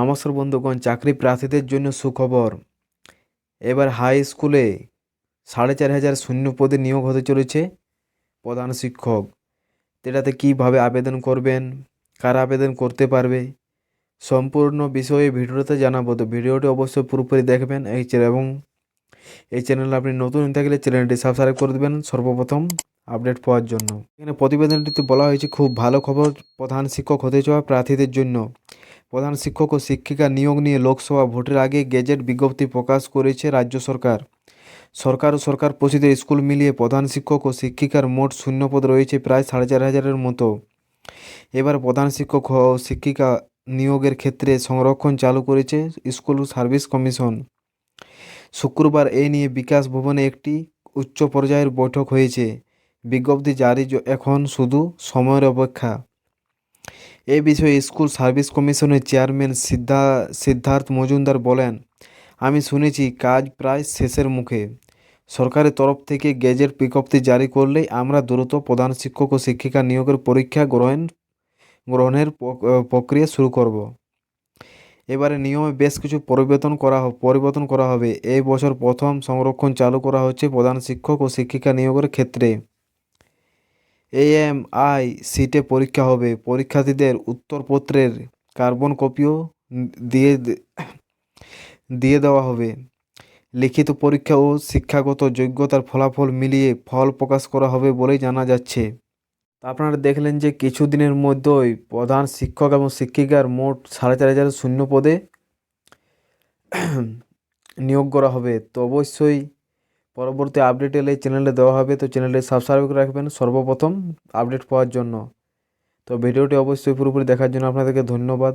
নমস্কার বন্ধুগণ, চাকরি প্রার্থীদের জন্য সুখবর। এবার হাই স্কুলে সাড়ে চার হাজার শূন্য পদে নিয়োগ হতে চলেছে প্রধান শিক্ষক। এটাতে কীভাবে আবেদন করবেন, কারা আবেদন করতে পারবে, সম্পূর্ণ বিষয়ে ভিডিওতে জানাব। তো ভিডিওটি অবশ্যই পুরোপুরি দেখবেন এই চ্যানেল এবং এই চ্যানেলে আপনি নতুন থাকলে চ্যানেলটি সাবস্ক্রাইব করে দেবেন সর্বপ্রথম আপডেট পাওয়ার জন্য। এখানে প্রতিবেদনটিতে বলা হয়েছে, খুব ভালো খবর, প্রধান শিক্ষক হতে চাওয়া প্রার্থীদের জন্য। প্রধান শিক্ষক ও শিক্ষিকা নিয়োগ নিয়ে লোকসভা ভোটের আগে গেজেট বিজ্ঞপ্তি প্রকাশ করেছে রাজ্য সরকার। সরকার ও সরকার পোষিত স্কুল মিলিয়ে প্রধান শিক্ষক ও শিক্ষিকার মোট শূন্যপদ রয়েছে প্রায় সাড়ে চার হাজারের মতো। এবার প্রধান শিক্ষক ও শিক্ষিকা নিয়োগের ক্ষেত্রে সংরক্ষণ চালু করেছে স্কুল সার্ভিস কমিশন। শুক্রবার এই নিয়ে বিকাশ ভবনে একটি উচ্চ পর্যায়ের বৈঠক হয়েছে। বিজ্ঞপ্তি জারি এখন শুধু সময়ের অপেক্ষা। এ বিষয়ে স্কুল সার্ভিস কমিশনের চেয়ারম্যান সিদ্ধা, সিদ্ধার্থ মজুমদার বলেন, আমি শুনেছি কাজ প্রায় শেষের মুখে। সরকারের তরফ থেকে গেজেট বিজ্ঞপ্তি জারি করলেই আমরা দ্রুত প্রধান শিক্ষক ও শিক্ষিকা নিয়োগের পরীক্ষা গ্রহণ, গ্রহণের প্রক্রিয়া শুরু করব। এবারে নিয়মে বেশ কিছু পরিবর্তন করা পরিবর্তন করা হবে। এই বছর প্রথম সংরক্ষণ চালু করা হচ্ছে প্রধান শিক্ষক ও শিক্ষিকা নিয়োগের ক্ষেত্রে। এএমআই সিটে পরীক্ষা হবে। পরীক্ষার্থীদের উত্তরপত্রের কার্বন কপিও দিয়ে দিয়ে দেওয়া হবে। লিখিত পরীক্ষা ও শিক্ষাগত যোগ্যতার ফলাফল মিলিয়ে ফল প্রকাশ করা হবে বলেই জানা যাচ্ছে। আপনারা দেখলেন যে কিছুদিনের মধ্যেই প্রধান শিক্ষক এবং শিক্ষিকার মোট সাড়ে চার হাজার শূন্য পদে নিয়োগ করা হবে। তো অবশ্যই পরবর্তী আপডেট এলে চ্যানেলে দেওয়া হবে। তো চ্যানেলটি সাবস্ক্রাইব করে রাখবেন সর্বপ্রথম আপডেট পাওয়ার জন্য। তো ভিডিওটি অবশ্যই পুরোপুরি দেখার জন্য আপনাদেরকে ধন্যবাদ।